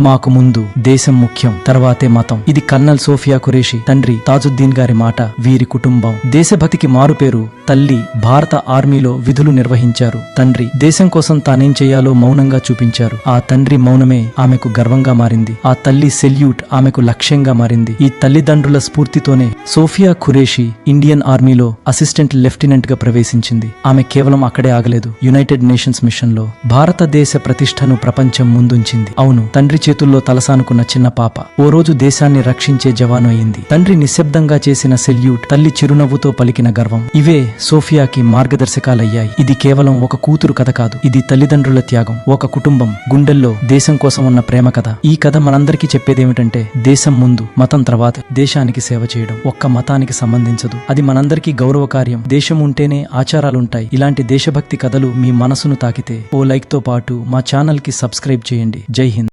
మాకు ముందు దేశం ముఖ్యం తర్వాతే మతం. ఇది కన్నల్ సోఫియా ఖురేషి తండ్రి తాజుద్దీన్ గారి మాట వీరి కుటుంబం. దేశభక్తికి మారుపేరు తల్లి భారత ఆర్మీలో విధులు నిర్వహించారు. తండ్రి దేశం కోసం తానేం చేయాలో మౌనంగా చూపించారు. ఆ తండ్రి మౌనమే ఆమెకు గర్వంగా మారింది. ఆ తల్లి సెల్యూట్ ఆమెకు లక్ష్యంగా మారింది. ఈ తల్లిదండ్రుల స్ఫూర్తితోనే సోఫియా ఖురేషి ఇండియన్ ఆర్మీలో అసిస్టెంట్ లెఫ్టినెంట్గా ప్రవేశించింది. ఆమె కేవలం అక్కడే ఆగలేదు. యునైటెడ్ నేషన్స్ మిషన్లో భారతదేశ ప్రతిష్టను ప్రపంచం ముందుంచింది. అవును తండ్రి చేతుల్లో తలసానుకున్న చిన్న పాప. ఓ రోజు దేశాన్ని రక్షించే జవాను అయింది. తండ్రి నిశ్శబ్దంగా చేసిన సెల్యూట్ తల్లి చిరునవ్వుతో పలికిన గర్వం. ఇవే సోఫియాకి మార్గదర్శకాలయ్యాయి. ఇది కేవలం ఒక కూతురు కథ కాదు. ఇది తల్లిదండ్రుల త్యాగం. ఒక కుటుంబం. గుండెల్లో దేశం కోసం ఉన్న ప్రేమ కథ. ఈ కథ మనందరికీ చెప్పేదేమిటంటే దేశం ముందు మతం తర్వాత దేశానికి సేవ చేయడం. ఒక్క మతానికి సంబంధించదు. అది మనందరికీ గౌరవ కార్యం. దేశం ఉంటేనే ఆచారాలుంటాయి. ఇలాంటి దేశభక్తి కథలు మీ మనసును తాకితే ఓ లైక్తో పాటు మా ఛానల్కి సబ్స్క్రైబ్ చేయండి. జై హింద్.